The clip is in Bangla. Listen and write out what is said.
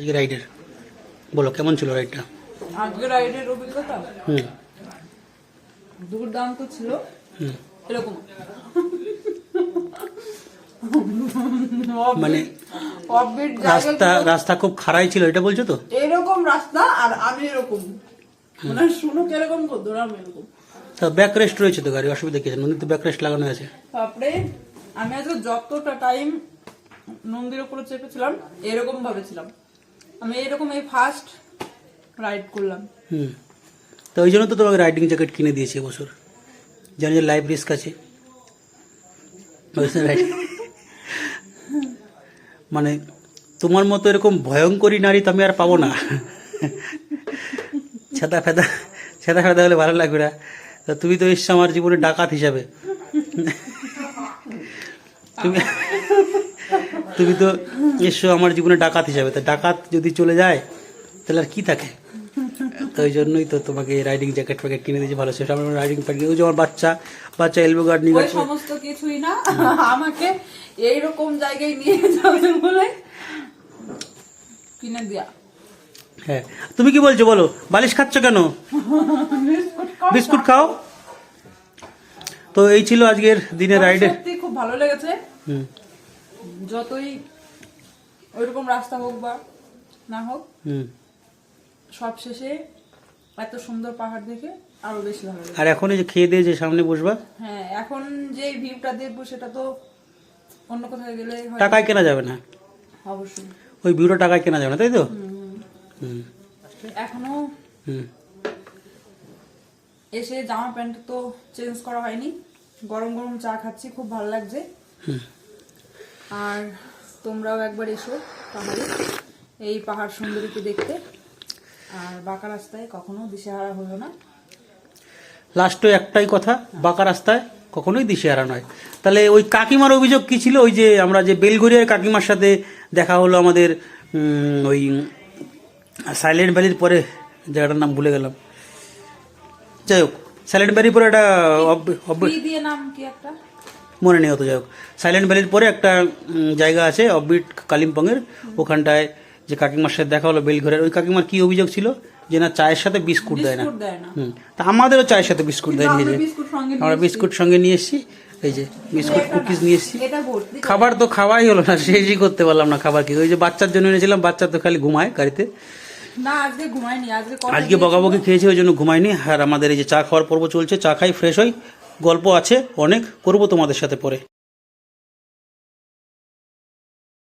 আজকে রাইডের। বলো কেমন ছিল রাইডটা? আজকে রাইডের অভিজ্ঞতা? হুম। দুর্দান্ত ছিল। হুম। এরকম। মানে রাস্তা রাস্তা খুব খারাই ছিল এটা বলছো তো? এরকম রাস্তা আর আমি এরকম। মানে শুনো কীরকম করতো আমি এরকম। তা ব্যাক রেস্ট রয়েছে তো গাড়ি অসুবিধা কি আছে? নদীর তো ব্যাক রেস্ট লাগানো আছে। তারপরে আমি আজকে যতটা টাইম নন্দীর উপরে চেপেছিলাম এরকম ভাবে ছিলাম। আমি এরকম এই ফার্স্ট রাইড করলাম। হুম। তো ওই জন্য তো তোমাকে রাইডিং জ্যাকেট কিনে দিয়েছি এবছর। জানি যে লাইফ রিস্ক আছে। মানে তোমার মতো এরকম ভয়ঙ্করী নারী তো আমি আর পাবো না। ছেদা ফেদা ছেদা ফেদা হলে ভালো লাগবে না। তুমি তো এসছো আমার জীবনে ডাকাত হিসাবে। তুমি তুমি তো এসো আমার জীবনে ডাকাত হিসাবে। তা ডাকাত যদি চলে যায় তাহলে আর কী থাকে? তো ওই জন্যই তো তোমাকে রাইডিং জ্যাকেট ফ্যাকেট কিনে দিয়েছি ভালো। সেটা আমার রাইডিং প্যাকেট ওই যে আমার বাচ্চা বাচ্চা এলবো গার্ড নিয়ে সমস্ত কিছুই না আমাকে এইরকম জায়গায় নিয়ে যাবে বলে কিনে দিয়া। হ্যাঁ। তুমি কি বলছো বলো? বালিশ খাচ্ছ কেন? বিস্কুট খাও? তো এই ছিল আজকের দিনে রাইডে খুব ভালো লেগেছে। যতই ওইরকম রাস্তা হোক বা না হোক হুম। সব শেষে এত সুন্দর পাহাড় দেখে আরও বেশি ভালো লাগে। আর এখন এই যে খেয়ে দিয়ে যে সামনে বসবা? হ্যাঁ এখন যে ভিউটা দেখব সেটা তো অন্য কোথাও গেলে টাকায় কেনা যাবে না? অবশ্যই। ওই ভিউটা টাকায় কেনা যাবে না তাই তো? হুম এখনও হুম। এসে জামা প্যান্ট তো চেঞ্জ করা হয়নি। গরম গরম চা খাচ্ছি খুব ভালো লাগছে। আর তোমরাও একবার এসো পাহাড়ে এই পাহাড় সুন্দরীকে দেখতে। আর বাঁকা রাস্তায় কখনো দিশেহারা হলো না। লাস্টে একটাই কথা বাঁকা রাস্তায় কখনোই দিশেহারা নয়। তাহলে ওই কাকিমার অভিযোগ কি ছিল? ওই যে আমরা যে বেলগড়িয়ার কাকিমার সাথে দেখা হলো আমাদের ওই সাইলেন্ট ভ্যালির পরে জায়গাটার নাম ভুলে গেলাম। যাই হোক সাইলেন্ট ভ্যালির পরে একটা দিয়ে নাম কি একটা? মনে নেই অত যাই হোক। সাইলেন্ট ভ্যালির পরে একটা জায়গা আছে অববিট কালিম্পংয়ের ওখানটায় যে কাকিমার সাথে দেখা হলো বেলঘরের। ওই কাকিমার কি অভিযোগ ছিল? যে না চায়ের সাথে বিস্কুট দেয় না। হুম। তা আমাদেরও চায়ের সাথে বিস্কুট দেয় নিয়ে আমরা বিস্কুট সঙ্গে নিয়ে এসেছি। এই যে বিস্কুট কুকিজ নিয়ে এসেছি। খাবার তো খাওয়াই হলো না শেষই করতে পারলাম না খাবার কি। ওই যে বাচ্চার জন্য এনেছিলাম বাচ্চা তো খালি ঘুমায় গাড়িতে। আজকে। বকাবকি খেয়েছি ওই জন্য ঘুমাইনি আর আমাদের এই যে চা খাওয়ার পর্ব চলছে চা খাই ফ্রেশ হই গল্প আছে অনেক করব তোমাদের সাথে পরে।